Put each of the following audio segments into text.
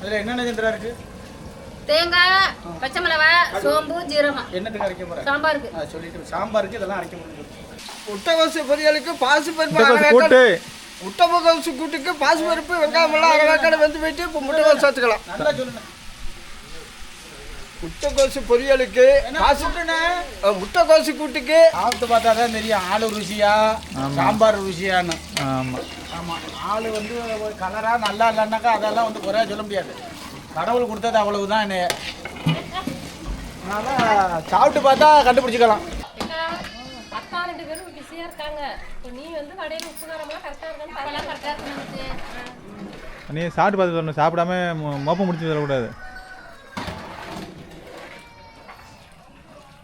அதில் என்னென்ன ஜென்டரா இருக்கு? தேங்காய் பச்சை மிளகாய் சோம்பு ஜீரகம். என்னத்துக்கு அரைக்க போகிறேன் சாம்பாருக்கு சொல்லிட்டு சாம்பாருக்கு இதெல்லாம் அரைக்க முடியும் முட்டைகோசு பொரியலுக்கு பாசி பருப்பு முட்டைகோசு கூட்டுக்கு பாசி பருப்பு வெங்காயம் எல்லாம் வெந்து போயிட்டு இப்போ முட்டைகோசு சேர்த்துக்கலாம் நல்லா சொல்லுங்க. முட்டைகோசு பொரியலுக்கு முட்டைகோசு கூட்டுக்கு. சாப்பிட்டு பார்த்தா தான் தெரியும். ஆளு ருசியா சாம்பார் ருசியான்னு. ஆமாம் ஆமாம் ஆள் வந்து ஒரு கலராக நல்லா இல்லைன்னாக்கா அதெல்லாம் வந்து குறையா சொல்ல முடியாது. கடவுள் கொடுத்தது அவ்வளவுதான் என்னைய. அதனால் சாப்பிட்டு பார்த்தா கண்டுபிடிச்சிக்கலாம். அக்கா ரெண்டு பேரும் பிஸியா இருக்காங்க. இப்போ நீ வந்து வடையில உப்பு காரம்லாம் கரெக்டா இருக்கான்னு அதெல்லாம் கரெக்டாக இருக்கு நமக்கு நீ சாப்பிட்டு பார்த்து சொல்லணும். சாப்பிடாம மொ- மோப்பம் முடிச்சு தரக்கூடாது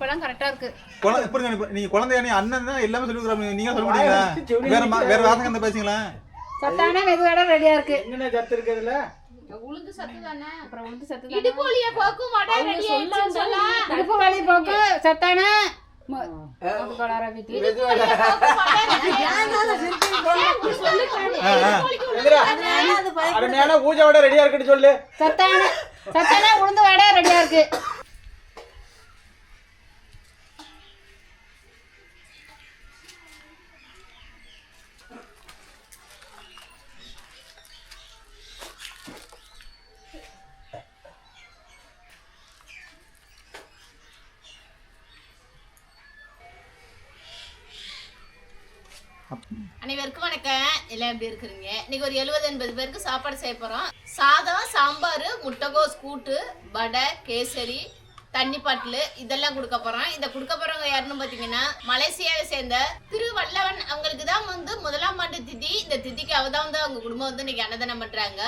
இப்போலாம் கரெக்டாக இருக்கு. குழந்தை எப்படி நீ- நீ குழந்தையா நீ அண்ணன் தான் எல்லாமே சொல்லி கொடுக்குறாங்க நீங்க சொல்ல மாட்டீங்களா? வேற வேற வாசகம் இருந்தா பேசுங்களா சத்தான மெதுவடை ரெடியாக இருக்கு. என்னென்ன சத்து இருக்குதுல உளுந்து சத்து தானே. அப்புறம் உளுந்து சத்து இடுப்போலிய போக்கும் வடை ரெடி ஆயிடுச்சுன்னு சொல்ல இடுப்பு வலி போக்கு சத்தான? அருமையான பூஜையோட ரெடியாக இருக்குன்னு சொல்லு. சத்தான சத்தான உளுந்து வடை ரெடியாக இருக்கு. அனைவருக்கும் வணக்கம். எல்லாம் எப்படி இருக்கிறீங்க? இன்னைக்கு ஒரு எழுபது எண்பது பேருக்கு சாப்பாடு செய்ய போறோம். சாதம் சாம்பார் முட்டைகோஸ் கூட்டு வடை கேசரி தண்ணி பாட்டில் இதெல்லாம் கொடுக்க போகிறோம் இதை கொடுக்க போறவங்க யாருன்னு பார்த்தீங்கன்னா மலேசியாவை சேர்ந்த திருவல்லவன் அவங்களுக்கு தான் வந்து முதலாம் ஆண்டு திதி. இந்த திதிக்கு அவ தான் வந்து அவங்க குடும்பம் வந்து இன்னைக்கு அன்னதானம் பண்றாங்க.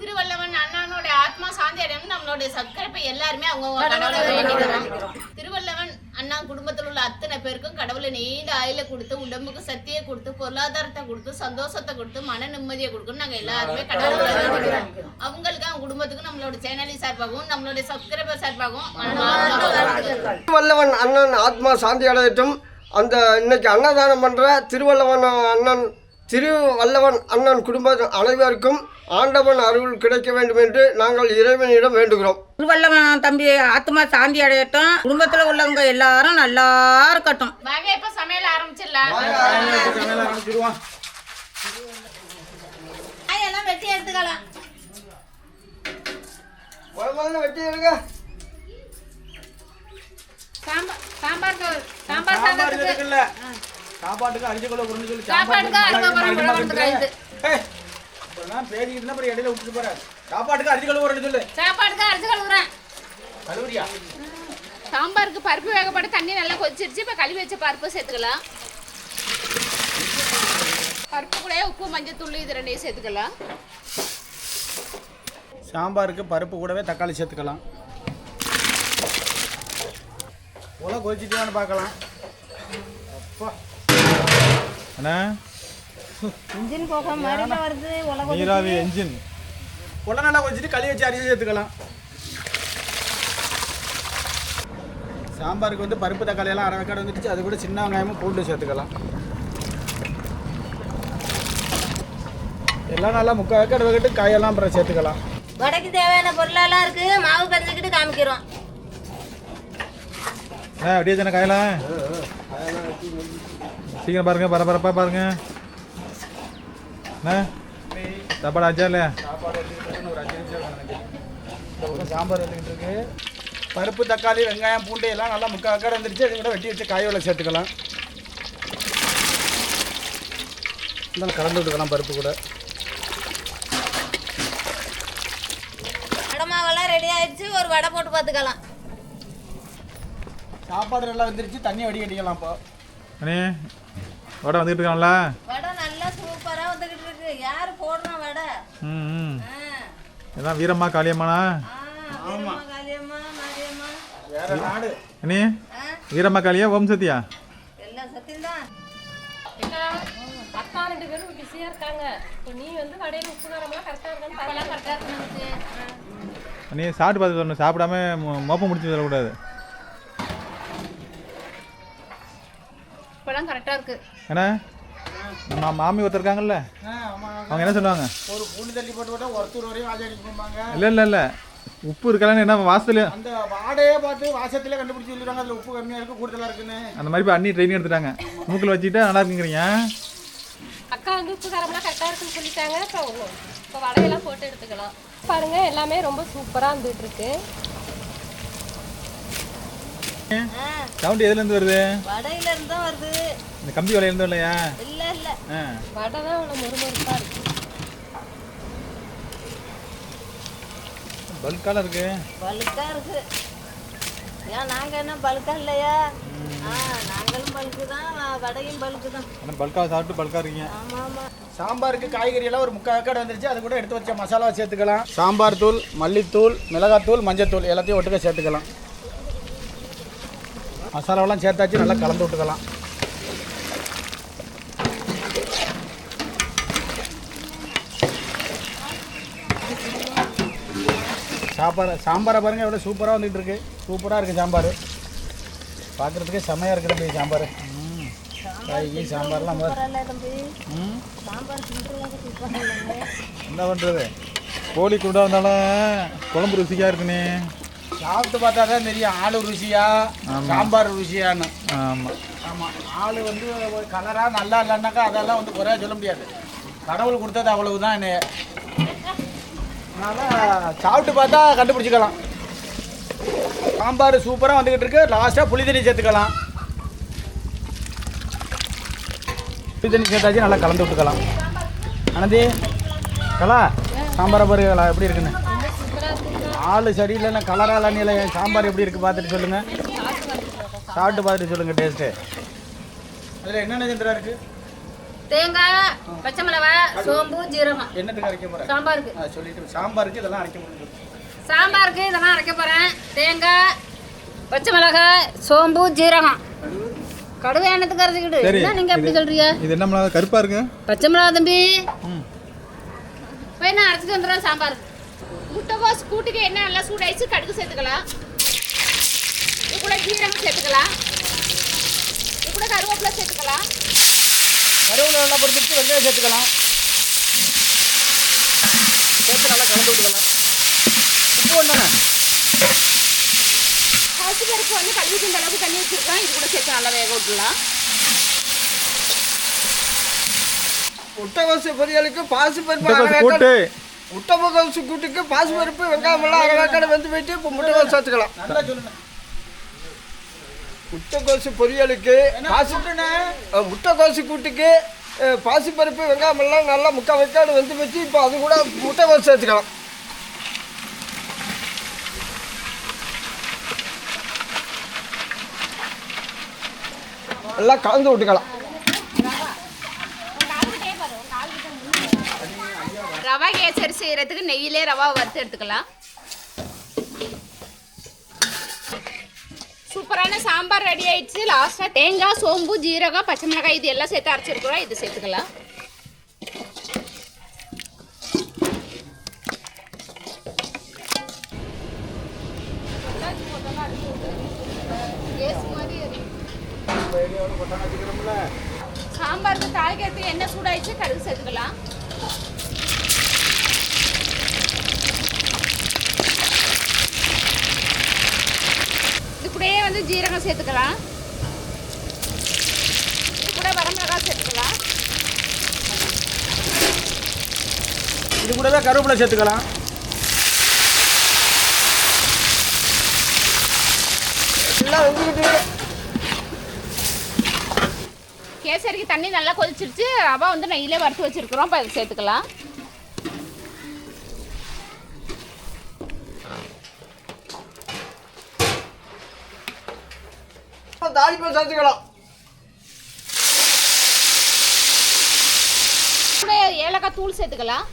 திருவல்லவன் அண்ணனோட ஆத்மா சாந்தி அடையணும் நம்மளுடைய சக்கரப்பை எல்லாருமே அவங்க திருவல்லவன் அண்ணா குடும்பத்தில் உள்ள அத்தனை பேருக்கும் கடவுளை நீண்ட ஆயில கொடுத்து உடம்புக்கு சக்தியை கொடுத்து பொருளாதாரத்தை கொடுத்து சந்தோஷத்தை கொடுத்து மன நிம்மதியை கொடுக்கணும் நாங்க எல்லாருமே கடவுளை அவங்களுக்கு அவங்க குடும்பத்துக்கும் நம்மளோட சேனலின் சார்பாகவும் நம்மளுடைய சப்ஸ்கிரைபர் சார்பாகவும். திருவல்லவன் அண்ணன் ஆத்மா சாந்தி அடையட்டும். அந்த இன்னைக்கு அன்னதானம் பண்ணுற திருவல்லவன் அண்ணன் திருவல்லவன் அண்ணன் குடும்ப அனைவருக்கும் ஆண்டவன் அருள் கிடைக்க வேண்டும் என்று நாங்கள் இறைவனிடம் வேண்டுகிறோம். திருவள்ளவன் தம்பி ஆத்மா சாந்தி அடையட்டும். குடும்பத்துல உள்ளவங்க எல்லாரும் நல்லா இருக்கட்டும். வாங்க இப்ப சமையல் ஆரம்பிச்சிடலாம். ஆரம்பிச்சிருவான் காயெல்லாம் வெட்டி எடுத்துக்கலாம். முதல்ல வெட்டி எடுங்க. சாம்பார் சாம்பார் சாம்பார் சாதத்துக்கு. சாப்பாட்டுக்கு அரிசி கொள்ள உருண்டு சொல்லி சாப்பாட்டுக்கு அரிசி கொள்ள உருண்டை கொண்டு இது. இப்பெல்லாம் பேசிக்கிட்டு இருந்தா அப்புறம் இடையில விட்டுட்டு போறேன் சாப்பாட்டுக்கு அரிசி கொள்ள உருண்டு சொல்லு. சாப்பாட்டுக்கு அரிசி கழுவுறேன் கழுவுறியா? சாம்பாருக்கு பருப்பு வேகப்பட்டு தண்ணி நல்லா கொதிச்சிருச்சு. இப்போ கழுவி வச்ச பருப்பு சேர்த்துக்கலாம். பருப்பு கூட உப்பு மஞ்சள் தூள் இது ரெண்டையும் சேர்த்துக்கலாம். சாம்பாருக்கு பருப்பு கூடவே தக்காளி சேர்த்துக்கலாம். உலை கொதிச்சிட்டான்னு பார்க்கலாம். அப்பா. அண்ணா? இன்ஜின் போக மறுபடியும் வருது? உலகம் நீராவி என்ஜின் உலை நல்லா கொதிச்சிட்டு களி வச்சு அரிசி சேர்த்துக்கலாம். சாம்பாருக்கு வந்து பருப்பு தக்காளி எல்லாம் அரை வெக்காடு வந்துடுச்சு. அது கூட சின்ன வெங்காயமும் பூண்டு சேர்த்துக்கலாம். எல்லாம் நல்லா முக்கால் வெக்காடு வெக்கிட்டு காயெல்லாம் அப்புறம் சேர்த்துக்கலாம். வடைக்கு தேவையான பொருளெல்லாம் இருக்கு. மாவு கரைச்சிக்கிட்டு காமிக்கிறோம். அப்படியே தானே காயலாம் சீக்கிரம் பாருங்க பரபரப்பா பாருங்க அண்ணா சாப்பாடு ஆச்சா இல்லையா சாம்பார் வந்துக்கிட்டு இருக்கு பருப்பு தக்காளி வெங்காயம் பூண்டு எல்லாம் நல்லா முக்கால் வெக்காடு வந்துருச்சு. அது கூட வெட்டி வச்சு காய் உள்ள சேர்த்துக்கலாம். இருந்தாலும் கலந்து விட்டுக்கலாம் பருப்பு கூட. வடை மாவெல்லாம் ரெடி ஆயிடுச்சு. ஒரு வடை போட்டு பார்த்துக்கலாம். சாப்பாடு நல்லா வந்துருச்சு. தண்ணி வடி கட்டிக்கலாம் இப்போ. அண்ணே வடை வந்துக்கிட்டு இருக்காங்களா வடை நல்லா சூப்பரா வந்துகிட்டு இருக்கு யாரு போடுறோம் வடை? ம் இதான் வீரம்மா காளியம்மாண்ணா? ஆ, வீரம்மா, காளியம்மா மாரியம்மா. வேற நாடு. அண்ணே வீரம்மா காளியா ஓம் சத்யா? எல்லாம் சத்தியம்தான் அக்கா ரெண்டு பேரும் பிஸியா இருக்காங்க. இப்போ நீ வந்து வடையில உப்பு காரம்லாம் கரெக்டா இருக்கான்னு இப்போலாம் கரெக்டாக இருக்கு நமக்கு. நீ சாப்பிட்டு பார்த்து சொல்லணும் சாப்பிடாம மொ- மோப்பம் முடிச்சு தரக்கூடாது. இப்போலாம் கரெக்டாக இருக்கு. ஏன்னா நம்ம மாமி ஒருத்தர் இருக்காங்கல்ல? அவங்க என்ன சொல்லுவாங்க? ஒரு பூண்டு தள்ளி போட்டு விட்டா ஒருத்தர் வரையும் வாஜி அடிக்க போவாங்க இல்லை இல்லை இல்லை. உப்பு இருக்கலான்னு என்ன வாசத்துல அந்த வாடையே பார்த்து வாசத்திலே கண்டுபிடிச்சி சொல்லிடுவாங்க. அதில் உப்பு கம்மியாக இருக்கு கூடுதலாக இருக்குன்னு. அந்த மாதிரி இப்போ அண்ணி ட்ரைனிங் எடுத்துட்டாங்க. மூக்கில் வச்சுக்கிட்டா நல்லா இருக்குங்கிறீங்க. அக்கா வந்து உப்பு காரம்லாம் கரெக்டாக இருக்குன்னு சொல்லிட்டாங்க. இப்போ இப்போ வடையெல்லாம் போட்டு எடுத்துக்கலாம். பாருங்க எல்லாமே ரொம்ப சூப்பராக இருந்துட்டு இருக்கு. சவுண்ட் எதுலேருந்து வருது? வடையில இருந்து தான் வருது. இந்த கம்பி வலையிலேருந்து இல்லையா இல்ல இல்ல. வடை தான் அவ்வளோ முறுமுறுப்பாக இருக்கு. பல்கால இருக்கு. பல்கா இருக்கு. ஏன் நாங்க என்ன பல்கா இல்லையா? ஆ நாங்களும் பல்கு தான் வடையும் பல்கு தான். பல்காக சாப்பிட்டு பல்காக இருக்கீங்க. ஆமா ஆமா. சாம்பாருக்கு காய்கறி எல்லாம் ஒரு முக்கால் கடை வந்துருச்சு. அது கூட எடுத்து வச்ச மசாலா சேர்த்துக்கலாம். சாம்பார் தூள் மல்லித்தூள் மிளகாத்தூள் மஞ்சத்தூள் எல்லாத்தையும் ஒட்டுக்க சேர்த்துக்கலாம். மசாலாவெல்லாம் சேர்த்தாச்சு நல்லா கலந்து விட்டுக்கலாம். சாப்பாடு சாம்பாரை பாருங்க எவ்வளோ சூப்பராக வந்துட்டு இருக்கு. சூப்பராக இருக்குது சாம்பார். பார்க்குறதுக்கே செமையாக இருக்குது தம்பி சாம்பார். ம். காய்கறி சாம்பார்லாம் என்ன பண்ணுறது கோழி கூட வந்தாலும் குழம்பு ருசியாக இருக்குண்ணே சாப்பிட்டு பார்த்தா தான் தெரியும். ஆளு ருசியா சாம்பார் ருசியான்னு. ஆமாம் ஆமாம் ஆள் வந்து கலராக நல்லா இல்லைன்னாக்கா அதெல்லாம் வந்து குறையா சொல்ல முடியாது. கடவுள் கொடுத்தது அவ்வளவுதான் என்ன அதனால் சாப்பிட்டு பார்த்தா கண்டுபிடிச்சிக்கலாம். சாம்பார் சூப்பராக வந்துக்கிட்டு இருக்கு. லாஸ்ட்டாக புளி தண்ணி சேர்த்துக்கலாம். புளி தண்ணி சேர்த்தாச்சு நல்லா கலந்து விட்டுக்கலாம். அனந்தி கலா சாம்பாரை பாருங்க கலா எப்படி இருக்குன்னு? ஆள் சரியில்லைன்னா கலராக இல்லை சாம்பார் எப்படி இருக்குது பார்த்துட்டு சொல்லுங்கள் சாப்பிட்டு பார்த்துட்டு சொல்லுங்கள் டேஸ்ட்டு அதில் என்னென்ன சந்திரா இருக்குது தேங்காய் பச்சை மிளகாய் சோம்பு ஜீரகம். என்னத்துக்கு அரைக்க போகிறேன் சாம்பாருக்கு. சொல்லிட்டு சாம்பாருக்கு இதெல்லாம் அரைக்க முடியும்? சாம்பாருக்கு இதெல்லாம் அரைக்க போகிறேன் தேங்காய் பச்சை மிளகாய் சோம்பு ஜீரகம். கடுகு எண்ணத்துக்கு அரைச்சிக்கிட்டு. என்ன நீங்கள் எப்படி சொல்கிறீங்க இது என்ன மிளகா? கருப்பாக இருக்கு? பச்சை மிளகா தம்பி. போய் நான் அரைச்சிட்டு வந்துடுறேன் சாம்பார் முட்டைகோஸ் கூட்டுக்கு என்ன நல்லா சூடாயிடுச்சு கடுகு சேர்த்துக்கலாம். இது கூட ஜீரகம் சேர்த்துக்கலாம். இது கூட கருவேப்பிலை சேர்த்துக்கலாம். கருவேப்பிலை நல்லா பொறுத்துட்டு வெங்காயம் சேர்த்துக்கலாம். சேர்த்து நல்லா கலந்து விட்டுக்கலாம். உப்பு ஒன்றானே பசி பருப்பு வந்து கழுவி இந்த அளவுக்கு தண்ணி வச்சிருக்கோம் இது கூட சேர்த்து நல்லா வேக விட்டுலாம் முட்டைகோசு பொரியலுக்கு பாசிப்பருப்பு முட்டைக்கோசு அரை போட்டு. முட்டைகோசு கூட்டுக்கு பாசிப்பருப்பு வெங்காயம் எல்லாம் அரை வேக்காடு வெந்து போயிட்டு இப்போ முட்டைகோசு சேர்த்துக்கலாம் நல்லா சொல்லுங்க முட்டைகோசு பொரியலுக்கு பாசி முட்டைகோசு கூட்டுக்கு பாசிப்பருப்பு வெங்காயம் எல்லாம் நல்லா முக்கால் வெக்காடு வெந்து வச்சு இப்போ அது கூட முட்டைகோசு சேர்த்துக்கலாம் எல்லாம் கலந்து விட்டுக்கலாம் ரவா கேசரி செய்யறதுக்கு நெய்யிலே ரவா வறுத்து எடுத்துக்கலாம். சூப்பரான சாம்பார் ரெடி ஆயிடுச்சு. லாஸ்ட்டாக தேங்காய் சோம்பு ஜீரகம் பச்சை மிளகாய் இது எல்லாம் சேர்த்து அரைச்சிருக்கிறோம். இது சேர்த்துக்கலாம் சாம்பாருக்கு தாளிக்கிறதுக்கு எண்ணெய் சூடாயிடுச்சு கடுகு சேர்த்துக்கலாம் இது கூடயே வந்து ஜீரகம் சேர்த்துக்கலாம். இது கூட வரமிளகாய் சேர்த்துக்கலாம். இது கூடவே கருவேப்பிலை சேர்த்துக்கலாம். கேசரிக்கு தண்ணி நல்லா கொதிச்சிருச்சு. ரவா வந்து நெய்யிலே வறுத்து வச்சிருக்கிறோம். இப்போ சேர்த்துக்கலாம். தாளிப்பை சேர்த்துக்கலாம். கூட ஏலக்காய் தூள் சேர்த்துக்கலாம்.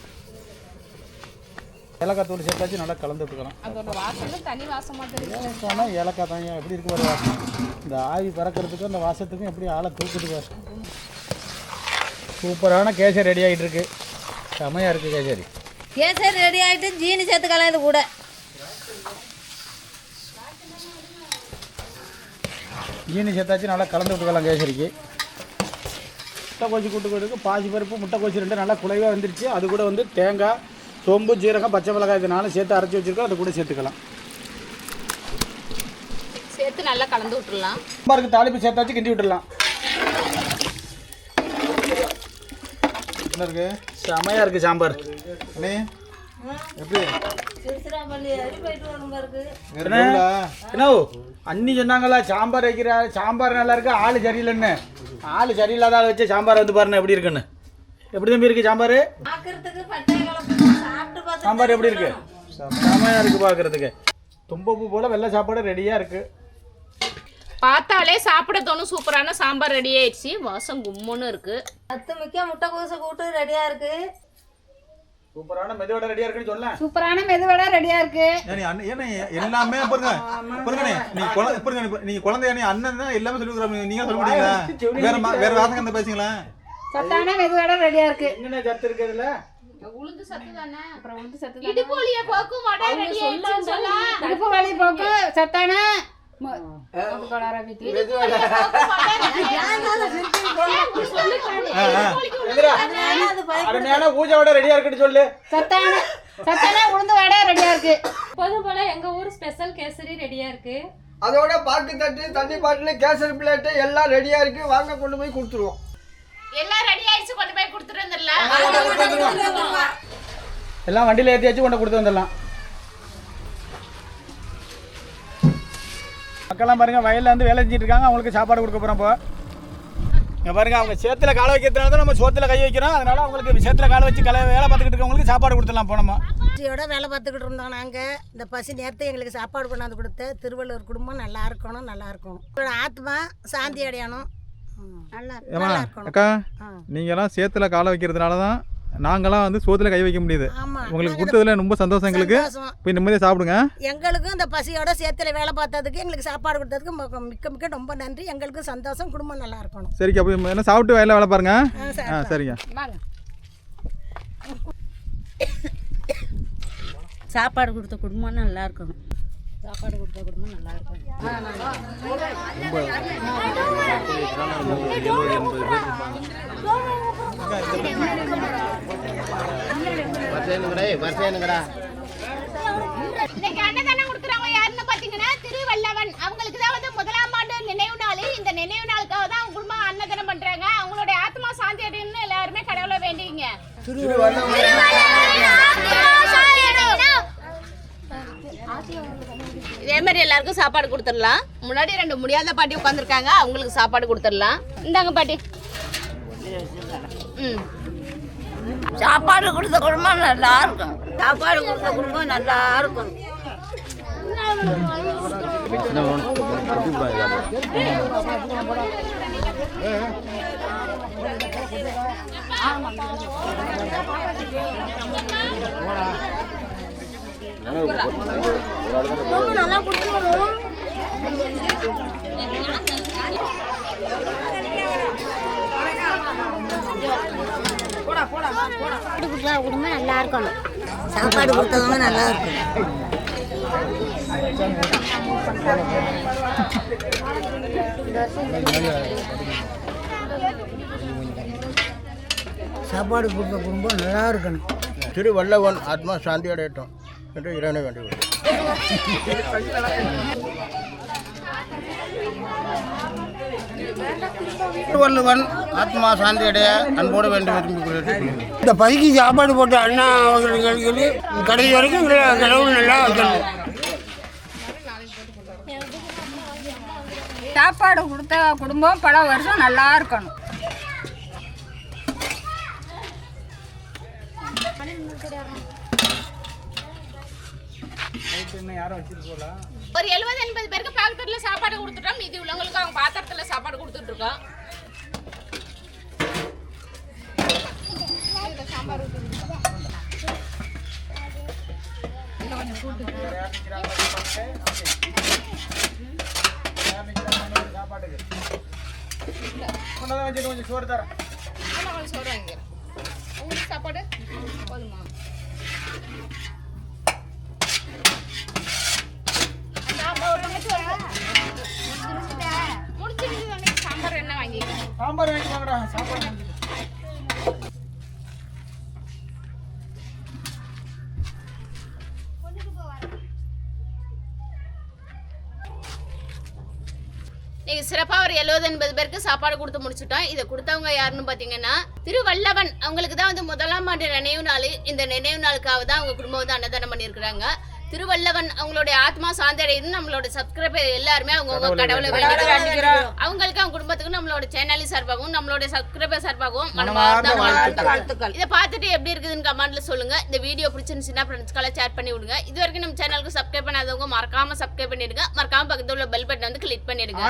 ஏலக்காய் தூள் சேர்த்தாச்சு நல்லா கலந்து விட்டுக்கலாம் அதோட வாசம் தனி வாசமாக தெரியும் ஏலக்காய் தான் எப்படி இருக்கு பாரு வாசம் இந்த ஆவி பறக்கிறதுக்கும் இந்த வாசத்துக்கும் எப்படி ஆளை தூக்குது பாரு. சூப்பரான கேசரி ரெடி ஆகிட்டு இருக்கு. செமையாக இருக்குது கேசரி. கேசரி ரெடி ஆகிட்டு ஜீனி சேர்த்துக்கலாம் இது கூட. ஜீனி சேர்த்தாச்சு நல்லா கலந்து விட்டுக்கலாம் கேசரிக்கு. முட்டைக்கோசி கூட்டு இருக்கு பாசி பருப்பு முட்டைக்கோசி ரெண்டு நல்லா குலைவாக வந்துருச்சு. அது கூட வந்து தேங்காய் சோம்பு ஜீரகம் பச்சை மிளகாய் இது நாலும் சேர்த்து அரைச்சி வச்சிருக்கோம். அது கூட சேர்த்துக்கலாம். சேர்த்து நல்லா கலந்து விட்டுறலாம். சாம்பாருக்கு தாளிப்பு சேர்த்தாச்சு கிண்டி விட்டுடலாம் என்ன இருக்கு? செமையாக இருக்குது சாம்பார். அண்ணே அண்ணி சொன்னாங்களா சாம்பார் வைக்கிற சாம்பார் நல்லா இருக்கு? ஆள் சரியில்லைன்னு. ஆள் சரியில்லாத ஆள் வச்சு சாம்பார் வந்து பாருங்க எப்படி இருக்குன்னு. எப்படி தம்பி இருக்கு சாம்பார்? பார்க்கறதுக்கு பட்டை கலப்பு. சாப்பிட்டு பார்த்து சாம்பார் எப்படி இருக்கு? செமையாக இருக்கு பார்க்கறதுக்கு தும்பப்பூ போல வெள்ளை சாப்பாடு ரெடியாக இருக்கு. பார்த்தாலே சாப்பிட தோணும் சூப்பரான சாம்பார் ரெடி ஆயிடுச்சு. வாசம் கும்முன்னு இருக்கு. பத்து மிக்க முட்டை கோசை கூட்டு ரெடியா இருக்கு. சூப்பரான மெதுவடை ரெடியாக இருக்குன்னு சொல்ல சூப்பரான மெதுவடை ரெடியாக இருக்கு. ஏன் நீ அண்ணன் ஏன்னா எல்லாமே பாருங்க பாருங்க நீ குழந்தை பாருங்க நீ- நீங்க குழந்தைய நீ அண்ணன் தான் எல்லாமே சொல்லி கொடுக்குறாங்க. நீங்க சொல்ல மாட்டீங்களா? வேற வேற வாசகம் அந்த சத்தான மெதுவடை ரெடியாக இருக்கு. என்னென்ன சத்து இருக்கு இதுல? உளுந்து சத்து தானே. அப்புறம் சத்து இடுப்பு வலி போக்கு சத்தான பூஜை வடை ரெடியாக இருக்குன்னு சொல்லு சத்தான சத்தான உளுந்து வடை ரெடியாக இருக்கு எப்போதும் போல எங்க ஊர் ஸ்பெஷல் கேசரி ரெடியா இருக்கு அதோட பாக்கு தட்டு தண்ணி பாட்டில் கேசரி பிளேட்டு எல்லாம் ரெடியாக இருக்குது வாங்க கொண்டு போய் கொடுத்துருவோம் எல்லாம் ரெடி ஆயிடுச்சு கொண்டு போய் கொடுத்துட்டு வந்துடலாம் எல்லாம் வண்டியில் ஏற்றியாச்சு கொண்டு கொடுத்து வந்துடலாம் மக்கள்லாம் பாருங்க வயலில் வந்து வேலை செஞ்சுட்டு இருக்காங்க. அவங்களுக்கு சாப்பாடு கொடுக்க போகிறோம் இப்போ. இங்கே பாருங்க அவங்க சேத்துல காலை வைக்கிறதுனால தான் நம்ம சோத்துல கை வைக்கிறோம். அதனால அவங்களுக்கு சேத்துல காலை வச்சு கலை வேலை பார்த்துக்கிட்டு இருக்கவங்களுக்கு சாப்பாடு கொடுத்துடலாம் போனோமா பசியோட வேலை பார்த்துக்கிட்டு இருந்தோம் நாங்கள் இந்த பசி நேரத்தை எங்களுக்கு சாப்பாடு கொண்டாந்து கொடுத்த திருவள்ளுவர் குடும்பம் நல்லா இருக்கணும் நல்லா இருக்கணும். இவரோட ஆத்மா சாந்தி அடையணும். நல்லா இருக்கணும். அக்கா ஆ. நீங்கெல்லாம் சேத்துல காலை வைக்கிறதுனால தான் நாங்கெல்லாம் வந்து சோத்துல கை வைக்க முடியுது. உங்களுக்கு கொடுத்ததுல ரொம்ப சந்தோஷம் எங்களுக்கு. போய் நிம்மதியாக சாப்பிடுங்க. எங்களுக்கும் இந்த பசியோட சேத்துல வேலை பார்த்ததுக்கு எங்களுக்கு சாப்பாடு கொடுத்ததுக்கு மிக்க- மிக்க ரொம்ப நன்றி. எங்களுக்கும் சந்தோஷம் குடும்பம் நல்லா இருக்கணும். சரிக்கா போய் என்ன சாப்பிட்டு வயலில் வேலை பாருங்க. ஆ சரிங்க. சாப்பாடு கொடுத்த குடும்பம் நல்லா இருக்கணும். சாப்பாடு கொடுத்த குடும்பம் நல்லா இருக்கும் இன்னைக்கு அன்னதானம் கொடுக்குறவங்க யாருன்னு பாத்தீங்கன்னா திருவல்லவன் அவங்களுக்கு தான் வந்து முதலாம் ஆண்டு நினைவு நாள். இந்த நினைவு நாளுக்காக தான் அவங்க குடும்பம் அன்னதானம் பண்றாங்க. அவங்களுடைய ஆத்மா சாந்தி அடையணும்னு எல்லாருமே கடவுளை வேண்டிங்க இதே மாதிரி எல்லாருக்கும் சாப்பாடு கொடுத்துடலாம். முன்னாடி ரெண்டு முடியாத பாட்டி உட்காந்துருக்காங்க அவங்களுக்கு சாப்பாடு கொடுத்துடலாம். இந்தாங்க பாட்டி. ம். சாப்பாடு கொடுத்த குடும்பம் நல்லா இருக்கும். சாப்பாடு கொடுத்த குடும்பம் நல்லா இருக்கும். குடும்பம் நல்லா இருக்கணும். சாப்பாடு கொடுத்தவங்க நல்லா இருக்கும் சாப்பாடு கொடுத்த குடும்பம் நல்லா இருக்கணும். திருவல்லவன் ஆத்மா சாந்தி அடையட்டும் என்று இறைவனை வேண்டுகிறேன் திருவள்ளுவன் ஆத்மா சாந்தி அடைய அன்போடு வேண்டும் விரும்புகிறேன். இந்த பசிக்கு சாப்பாடு போட்ட அண்ணா அவர்களுக்கு கடைசி வரைக்கும் கடவுள் நல்லா வைக்கணும் சாப்பாடு கொடுத்த குடும்பம் பல வருஷம் நல்லா இருக்கணும். ஒரு எழுபது எண்பது பேருக்கு பாத்திரத்துல சாப்பாடு கொடுத்துட்டோம். மீதி உள்ளவங்களுக்கு அவங்க பாத்திரத்துல சாப்பாடு கொடுத்துட்டு இருக்கோம். கொண்டாந்து கொஞ்சம் சோறு தரேன் கொஞ்சம் சோறு வாங்கிக்கிறேன் உங்களுக்கு சாப்பாடு போதுமா? சாம்பார் சிறப்பாக ஒரு எழுபது எண்பது பேருக்கு சாப்பாடு கொடுத்து முடிச்சுட்டோம். இதை கொடுத்தவங்க யாருன்னு பார்த்தீங்கன்னா திருவல்லவன் அவங்களுக்கு தான் வந்து முதலாம் ஆண்டு நினைவு நாள். இந்த நினைவு நாளுக்காக தான் அவங்க குடும்பம் வந்து அன்னதானம் பண்ணியிருக்கிறாங்க. திருவல்லவன் அவங்களுடைய ஆத்மா சாந்தடையுது நம்மளோட சப்ஸ்கிரைபர் எல்லாருமே அவங்கவுங்க கடவுளை அவங்களுக்கு அவங்க குடும்பத்துக்கும் நம்மளோட சேனல் சார்பாகவும் நம்மளோட சப்ஸ்கிரைபர் சார்பாகவும் மனமார்ந்த வாழ்த்துக்கள். இதை பார்த்துட்டு எப்படி இருக்குதுன்னு கமெண்ட்ல சொல்லுங்க. இந்த வீடியோ பிடிச்சிருந்துச்சுன்னா ஃப்ரெண்ட்ஸ்க்கெல்லாம் ஷேர் பண்ணி விடுங்க. இது வரைக்கும் நம்ம சேனலுக்கு சப்ஸ்கிரைப் பண்ணாதவங்க மறக்காம சப்ஸ்கிரைப் பண்ணிடுங்க. மறக்காம பக்கத்துல உள்ள பெல் பட்டன் வந்து கிளிக் பண்ணிடுங்க.